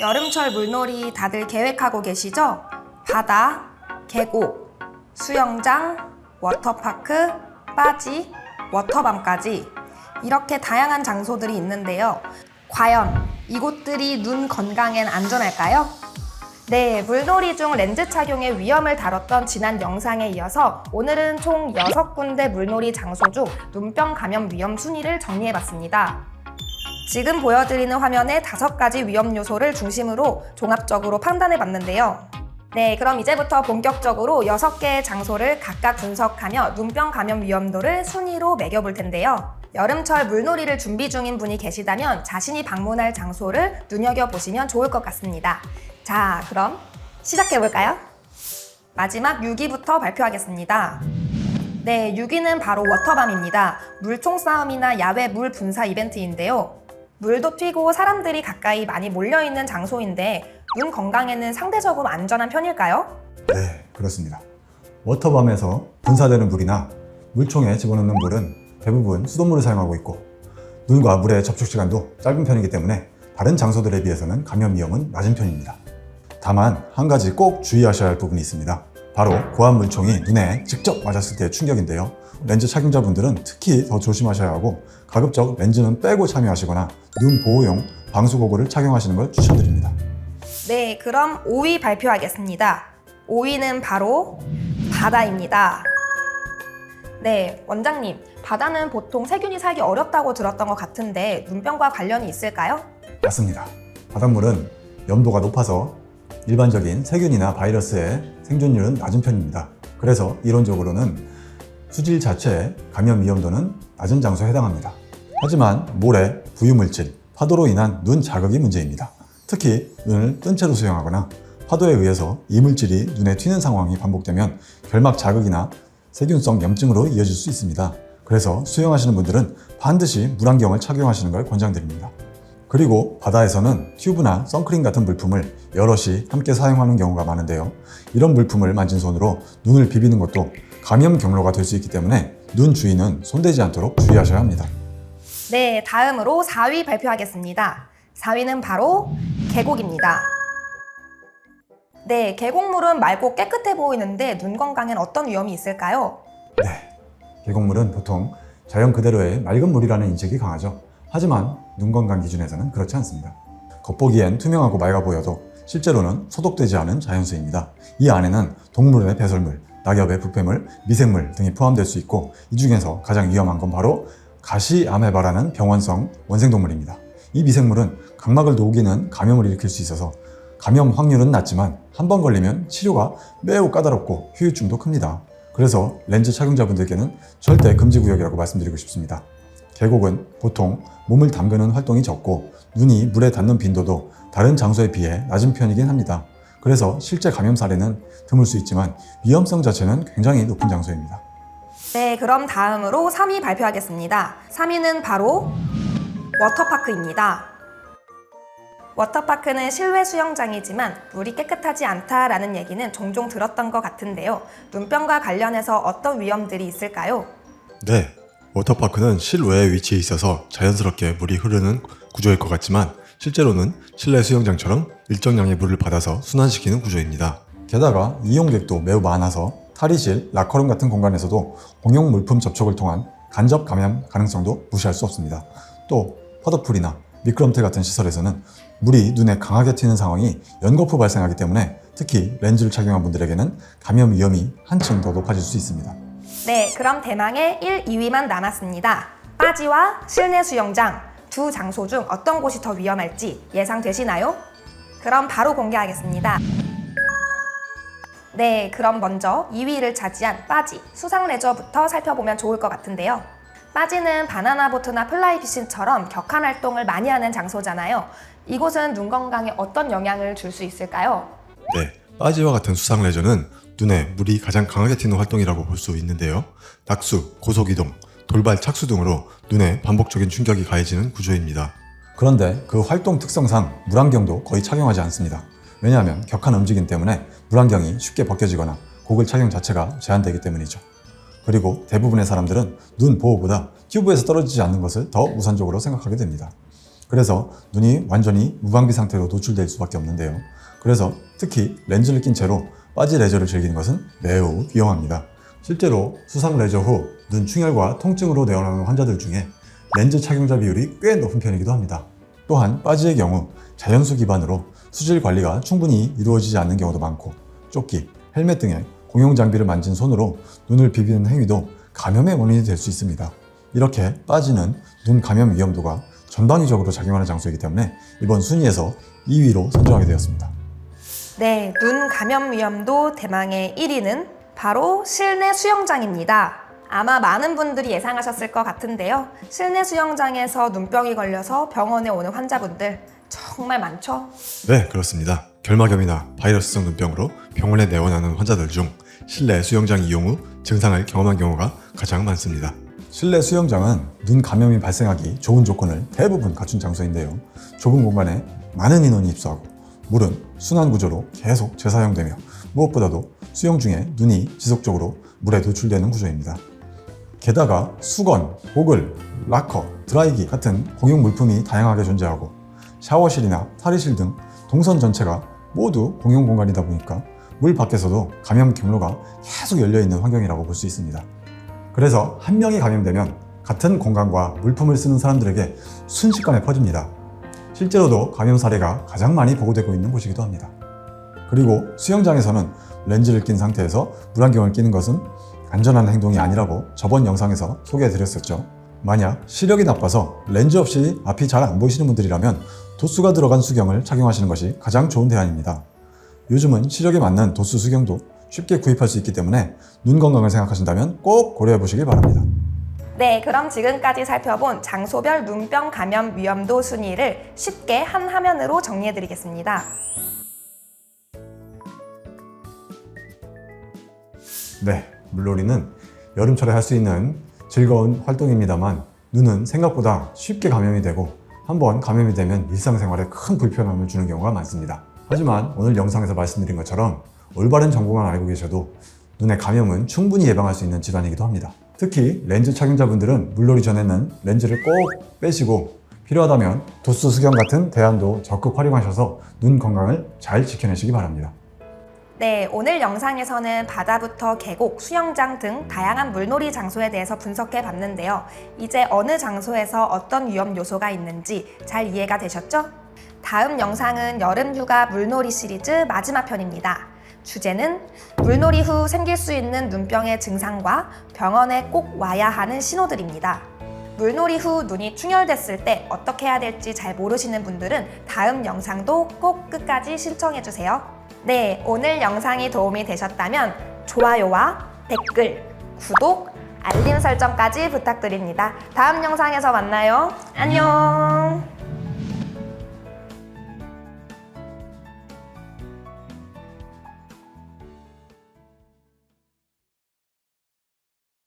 여름철 물놀이 다들 계획하고 계시죠? 바다, 계곡, 수영장, 워터파크, 빠지, 워터밤까지 이렇게 다양한 장소들이 있는데요. 과연 이곳들이 눈 건강엔 안전할까요? 네, 물놀이 중 렌즈 착용의 위험을 다뤘던 지난 영상에 이어서 오늘은 총 6군데 물놀이 장소 중 눈병 감염 위험 순위를 정리해봤습니다. 지금 보여드리는 화면의 다섯 가지 위험 요소를 중심으로 종합적으로 판단해 봤는데요. 네, 그럼 이제부터 본격적으로 6개의 장소를 각각 분석하며 눈병 감염 위험도를 순위로 매겨볼 텐데요. 여름철 물놀이를 준비 중인 분이 계시다면 자신이 방문할 장소를 눈여겨보시면 좋을 것 같습니다. 자, 그럼 시작해볼까요? 마지막 6위부터 발표하겠습니다. 네, 6위는 바로 워터밤입니다. 물총 싸움이나 야외 물 분사 이벤트인데요. 물도 튀고 사람들이 가까이 많이 몰려있는 장소인데 눈 건강에는 상대적으로 안전한 편일까요? 네, 그렇습니다. 워터밤에서 분사되는 물이나 물총에 집어넣는 물은 대부분 수돗물을 사용하고 있고 눈과 물의 접촉 시간도 짧은 편이기 때문에 다른 장소들에 비해서는 감염 위험은 낮은 편입니다. 다만 한 가지 꼭 주의하셔야 할 부분이 있습니다. 바로 고압 물총이 눈에 직접 맞았을 때의 충격인데요. 렌즈 착용자분들은 특히 더 조심하셔야 하고 가급적 렌즈는 빼고 참여하시거나 눈 보호용 방수 고글을 착용하시는 걸 추천드립니다. 네, 그럼 5위 발표하겠습니다. 5위는 바로 바다입니다. 네, 원장님, 바다는 보통 세균이 살기 어렵다고 들었던 것 같은데 눈병과 관련이 있을까요? 맞습니다. 바닷물은 염도가 높아서 일반적인 세균이나 바이러스의 생존율은 낮은 편입니다. 그래서 이론적으로는 수질 자체의 감염 위험도는 낮은 장소에 해당합니다. 하지만 모래, 부유물질, 파도로 인한 눈 자극이 문제입니다. 특히 눈을 뜬 채로 수영하거나 파도에 의해서 이물질이 눈에 튀는 상황이 반복되면 결막 자극이나 세균성 염증으로 이어질 수 있습니다. 그래서 수영하시는 분들은 반드시 물안경을 착용하시는 걸 권장드립니다. 그리고 바다에서는 튜브나 선크림 같은 물품을 여럿이 함께 사용하는 경우가 많은데요. 이런 물품을 만진 손으로 눈을 비비는 것도 감염 경로가 될 수 있기 때문에 눈 주위는 손대지 않도록 주의하셔야 합니다. 네, 다음으로 4위 발표하겠습니다. 4위는 바로 계곡입니다. 네, 계곡물은 맑고 깨끗해 보이는데 눈 건강엔 어떤 위험이 있을까요? 네, 계곡물은 보통 자연 그대로의 맑은 물이라는 인식이 강하죠. 하지만 눈 건강 기준에서는 그렇지 않습니다. 겉보기엔 투명하고 맑아 보여도 실제로는 소독되지 않은 자연수입니다. 이 안에는 동물의 배설물, 낙엽의 부패물, 미생물 등이 포함될 수 있고 이 중에서 가장 위험한 건 바로 가시아메바라는 병원성 원생동물입니다. 이 미생물은 각막을 녹이는 감염을 일으킬 수 있어서 감염 확률은 낮지만 한 번 걸리면 치료가 매우 까다롭고 후유증도 큽니다. 그래서 렌즈 착용자분들께는 절대 금지 구역이라고 말씀드리고 싶습니다. 계곡은 보통 몸을 담그는 활동이 적고 눈이 물에 닿는 빈도도 다른 장소에 비해 낮은 편이긴 합니다. 그래서 실제 감염 사례는 드물 수 있지만 위험성 자체는 굉장히 높은 장소입니다. 네, 그럼 다음으로 3위 발표하겠습니다. 3위는 바로 워터파크입니다. 워터파크는 실외 수영장이지만 물이 깨끗하지 않다라는 얘기는 종종 들었던 것 같은데요. 눈병과 관련해서 어떤 위험들이 있을까요? 네, 워터파크는 실외에 위치해 있어서 자연스럽게 물이 흐르는 구조일 것 같지만 실제로는 실내 수영장처럼 일정량의 물을 받아서 순환시키는 구조입니다. 게다가 이용객도 매우 많아서 탈의실, 라커룸 같은 공간에서도 공용 물품 접촉을 통한 간접 감염 가능성도 무시할 수 없습니다. 또 파도풀이나 미끄럼틀 같은 시설에서는 물이 눈에 강하게 튀는 상황이 연거푸 발생하기 때문에 특히 렌즈를 착용한 분들에게는 감염 위험이 한층 더 높아질 수 있습니다. 네, 그럼 대망의 1, 2위만 남았습니다. 빠지와 실내 수영장 두 장소 중 어떤 곳이 더 위험할지 예상되시나요? 그럼 바로 공개하겠습니다. 네, 그럼 먼저 2위를 차지한 빠지, 수상 레저부터 살펴보면 좋을 것 같은데요. 빠지는 바나나 보트나 플라이 피싱처럼 격한 활동을 많이 하는 장소잖아요. 이곳은 눈 건강에 어떤 영향을 줄 수 있을까요? 네, 빠지와 같은 수상 레저는 눈에 물이 가장 강하게 튀는 활동이라고 볼 수 있는데요. 낙수, 고속이동, 돌발 착수 등으로 눈에 반복적인 충격이 가해지는 구조입니다. 그런데 그 활동 특성상 물안경도 거의 착용하지 않습니다. 왜냐하면 격한 움직임 때문에 물안경이 쉽게 벗겨지거나 고글 착용 자체가 제한되기 때문이죠. 그리고 대부분의 사람들은 눈 보호보다 튜브에서 떨어지지 않는 것을 더 우선적으로 생각하게 됩니다. 그래서 눈이 완전히 무방비 상태로 노출될 수밖에 없는데요. 그래서 특히 렌즈를 낀 채로 빠지 레저를 즐기는 것은 매우 위험합니다. 실제로 수상 레저 후 눈 충혈과 통증으로 내원하는 환자들 중에 렌즈 착용자 비율이 꽤 높은 편이기도 합니다. 또한 빠지의 경우 자연수 기반으로 수질 관리가 충분히 이루어지지 않는 경우도 많고 조끼, 헬멧 등의 공용 장비를 만진 손으로 눈을 비비는 행위도 감염의 원인이 될 수 있습니다. 이렇게 빠지는 눈 감염 위험도가 전방위적으로 작용하는 장소이기 때문에 이번 순위에서 2위로 선정하게 되었습니다. 네, 눈 감염 위험도 대망의 1위는 바로 실내 수영장입니다. 아마 많은 분들이 예상하셨을 것 같은데요. 실내 수영장에서 눈병이 걸려서 병원에 오는 환자분들 정말 많죠? 네, 그렇습니다. 결막염이나 바이러스성 눈병으로 병원에 내원하는 환자들 중 실내 수영장 이용 후 증상을 경험한 경우가 가장 많습니다. 실내 수영장은 눈 감염이 발생하기 좋은 조건을 대부분 갖춘 장소인데요. 좁은 공간에 많은 인원이 입수하고 물은 순환 구조로 계속 재사용되며 무엇보다도 수영 중에 눈이 지속적으로 물에 노출되는 구조입니다. 게다가 수건, 보글, 락커, 드라이기 같은 공용 물품이 다양하게 존재하고 샤워실이나 탈의실 등 동선 전체가 모두 공용 공간이다 보니까 물 밖에서도 감염 경로가 계속 열려 있는 환경이라고 볼 수 있습니다. 그래서 한 명이 감염되면 같은 공간과 물품을 쓰는 사람들에게 순식간에 퍼집니다. 실제로도 감염 사례가 가장 많이 보고되고 있는 곳이기도 합니다. 그리고 수영장에서는 렌즈를 낀 상태에서 물안경을 끼는 것은 안전한 행동이 아니라고 저번 영상에서 소개해 드렸었죠. 만약 시력이 나빠서 렌즈 없이 앞이 잘 안 보이시는 분들이라면 도수가 들어간 수경을 착용하시는 것이 가장 좋은 대안입니다. 요즘은 시력에 맞는 도수 수경도 쉽게 구입할 수 있기 때문에 눈 건강을 생각하신다면 꼭 고려해 보시길 바랍니다. 네, 그럼 지금까지 살펴본 장소별 눈병 감염 위험도 순위를 쉽게 한 화면으로 정리해 드리겠습니다. 네, 물놀이는 여름철에 할 수 있는 즐거운 활동입니다만 눈은 생각보다 쉽게 감염이 되고 한번 감염이 되면 일상생활에 큰 불편함을 주는 경우가 많습니다. 하지만 오늘 영상에서 말씀드린 것처럼 올바른 정보만 알고 계셔도 눈의 감염은 충분히 예방할 수 있는 질환이기도 합니다. 특히 렌즈 착용자분들은 물놀이 전에는 렌즈를 꼭 빼시고 필요하다면 도수 수경 같은 대안도 적극 활용하셔서 눈 건강을 잘 지켜내시기 바랍니다. 네, 오늘 영상에서는 바다부터 계곡, 수영장 등 다양한 물놀이 장소에 대해서 분석해 봤는데요. 이제 어느 장소에서 어떤 위험 요소가 있는지 잘 이해가 되셨죠? 다음 영상은 여름 휴가 물놀이 시리즈 마지막 편입니다. 주제는 물놀이 후 생길 수 있는 눈병의 증상과 병원에 꼭 와야 하는 신호들입니다. 물놀이 후 눈이 충혈됐을 때 어떻게 해야 될지 잘 모르시는 분들은 다음 영상도 꼭 끝까지 신청해 주세요. 네, 오늘 영상이 도움이 되셨다면 좋아요와 댓글, 구독, 알림 설정까지 부탁드립니다. 다음 영상에서 만나요. 안녕!